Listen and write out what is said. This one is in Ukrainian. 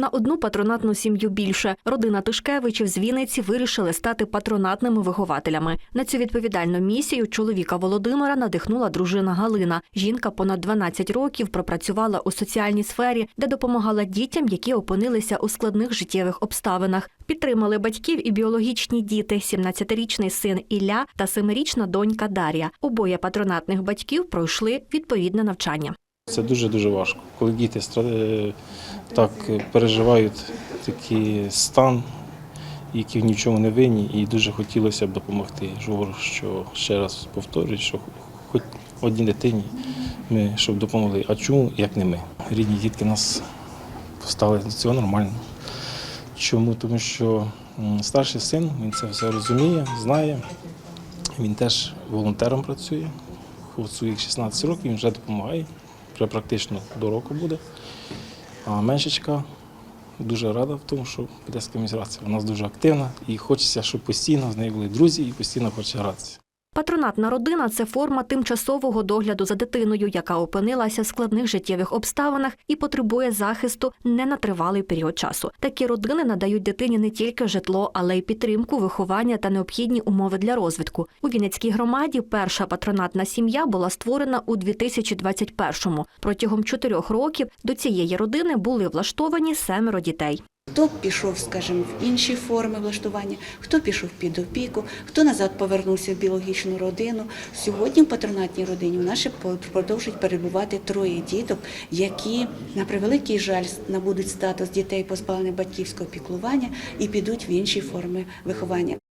На одну патронатну сім'ю більше родина Тишкевичів з Вінниці вирішили стати патронатними вихователями. На цю відповідальну місію чоловіка Володимира надихнула дружина Галина. Жінка понад 12 років пропрацювала у соціальній сфері, де допомагала дітям, які опинилися у складних життєвих обставинах. Підтримали батьків і біологічні діти: 17-річний син Ілля та 7-річна донька Дар'я. Обоє патронатних батьків пройшли відповідне навчання. Це дуже дуже важко, коли діти е, так е, переживають такий стан, які в нічому не винні, і дуже хотілося б допомогти. Я ж говорю, що ще раз повторюю, що хоч одній дитині ми щоб допомогли. А чому як не ми? Рідні дітки нас поставили до цього нормально. Чому? Тому що старший син він це все розуміє, знає. Він теж волонтером працює. У своїх 16 років він вже допомагає, практично до року буде. А меншечка дуже рада в тому, що Одеська міськрація у нас дуже активна і хочеться, щоб постійно з нею були друзі і постійно хоче гратися. Патронатна родина це форма тимчасового догляду за дитиною, яка опинилася в складних життєвих обставинах і потребує захисту не на тривалий період часу. Такі родини надають дитині не тільки житло, але й підтримку, виховання та необхідні умови для розвитку. У Вінницькій громаді перша патронатна сім'я була створена у 2021-му. Протягом чотирьох років до цієї родини були влаштовані семеро дітей. Хто пішов, скажімо, в інші форми влаштування, хто пішов під опіку, хто назад повернувся в біологічну родину. Сьогодні в патронатній родині в ще продовжують перебувати троє діток, які на превеликий жаль набудуть статус дітей позбавлених батьківського піклування і підуть в інші форми виховання.